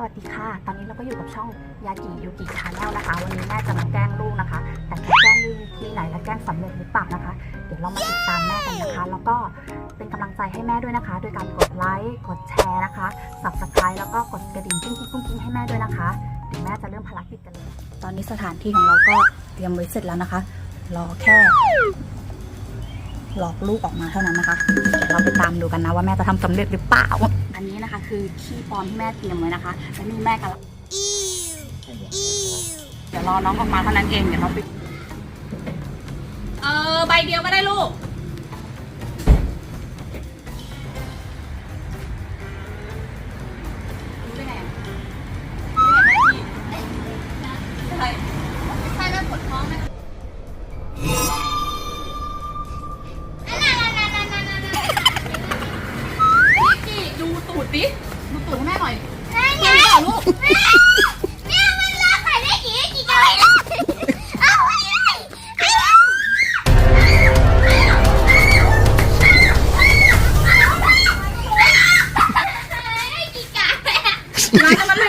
ยากิยูกิชาแนลนะคะ วันนี้แม่จะมาแกล้งลูกนะคะ แต่จะแกล้งด้วยวิธีไหนและแกล้งสำเร็จหรือเปล่านะคะ เดี๋ยวเรามาติดตามแม่กันนะคะ แล้วก็เป็นกำลังใจให้แม่ด้วยนะคะ โดยการกดไลค์ กดแชร์นะคะ subscribe แล้วก็กดกระดิ่งกิ้งกิ้งกุ้งกิ้งให้แม่ด้วยนะคะ เดี๋ยวแม่จะเริ่มภารกิจกันเลย ตอนนี้สถานที่ของเราก็เตรียมไว้เสร็จแล้วนะคะ รอแค่หลอกลูกออกมาเท่านั้นนะคะเดี๋ยวเราไปตามดูกันนะว่าแม่จะทำสำเร็จหรือเปล่า อัน คะคือขี้ปลอมที่แม่เตรียมไว้นะคะและนี่แม่กำลังเดี๋ยวรอน้องออกมาเท่านั้นเองเดี๋ยวเราไปเออใบเดียวก็ได้ลูก อยนั่นไงเห็นเปล่าลูกเนี่ยมันลากไปได้กี่กี่กันเลยเอาไปเลยเอากี่กะแม่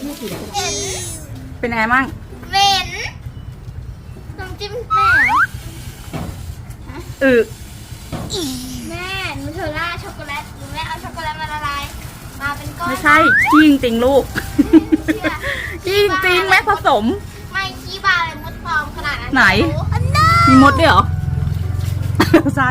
เห็นเป็นยังไงมั่งเว้นน้ำจิ้มแม่เหรออือแม่นูเทลล่าช็อกโกแลตหนูแม่เอาช็อกโกแลตมาละลาย มาเป็นก้อนไม่ใช่ขี้จริงๆลูกขี้จริงๆแม่ผสม ไม่ขี้บาเลยมดปลอมขนาดนั้นไหนอันนั้นมีมดด้วยเหรอ ใช่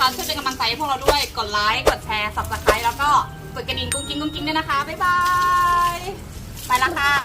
นะคะช่วยเป็นกำลังใจให้พวกเราด้วยกดไลค์กดแชร์ subscribe แล้วก็กดกระดิ่งกุ้งกิ้งกุ้งกิ้งด้วยนะคะบ๊ายบายไปละค่ะ